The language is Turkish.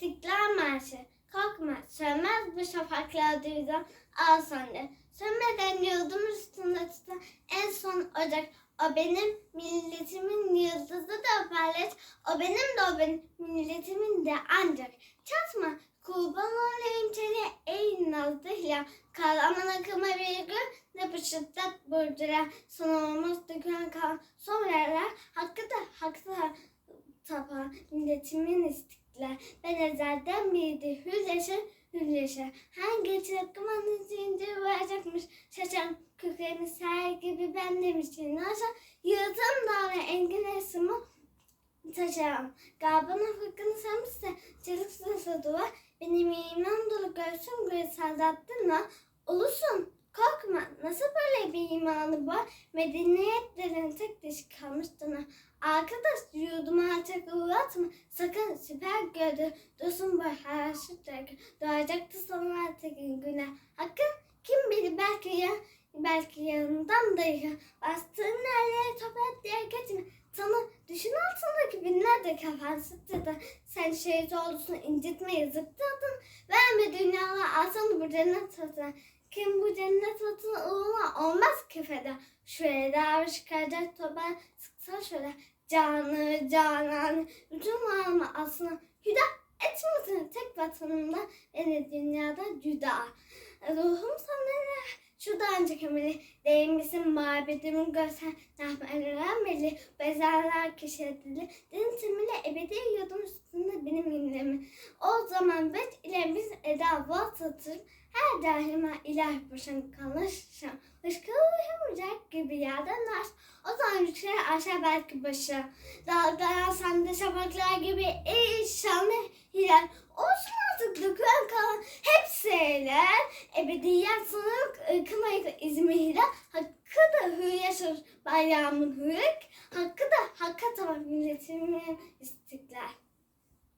İstiklal Marşı. Korkma, sönmez bu şafaklar duydan al sende. Sönmeden yurdum üstünde tutan en son ocak. O benim milletimin yıldızı da parlat. O benim de o benim milletimin de ancak. Çatma, kurban olayım seni ey nazlı hilal. Kahraman akıma bir gün ne pışırtlat burcular. Sonumuz dökülen kan son verer. Hakkı da hakkı da tapan milletimin istiklal. Ben ezelden beri hülleşe hülleşe. Hangi çakmanın zincir varacakmış. Şaşan köklerini ser gibi ben demiştim. Aşağı yığdım dağına engin esimi taşıram. Gabana fıkkını sarmışsa çelik sırası duvar. Benim iman dolu göğsüm gibi saldattın mı? Ulusun korkma nasıl böyle bir imanı var? Medeniyetlerin tek dışı kalmıştın. Arkadaş yurduma artık uğratma. Sakın süper gördü. Dursun bu her şey. Doğacaktı sana artık güne. Hakkın kim bilir belki ya belki yanından dayı. Bastığın nereye toprak diye geçme. Sana düşün altındaki binlerce kafan sıçradı. Sen şehit olursun incitme yazıktırdın. Verme dünyalar alsana bu cennet satın. Kim bu cennet satın uğruna olmaz kefede. Şuraya da çıkacak toprağı sıksa şöyle. Canı canan bütün varımı aslında hüda etmesin tek vatanımda beni dünyada cüda. Ruhum sana Şurada ancak emeli değmişsin mabedimin görsen Nahmenli bezerler keşfedildi. Deniz temeli ebedi yurdum üstünde benim imlemi O zaman bet ile biz eda vasatır Her daima ilah başın kalışım Işkılı uyumayacak gibi yerden aş O zaman yüksel aşağı belki başı Dalgalan sende şafaklar gibi ey şanlı hilal. Olsun artık dökülen kalan hepsi eğler Ebediyet sınır kımayık İzmir'de Hakkı da hürriyet bayrağımın hürrek Hakkı da hakka tamam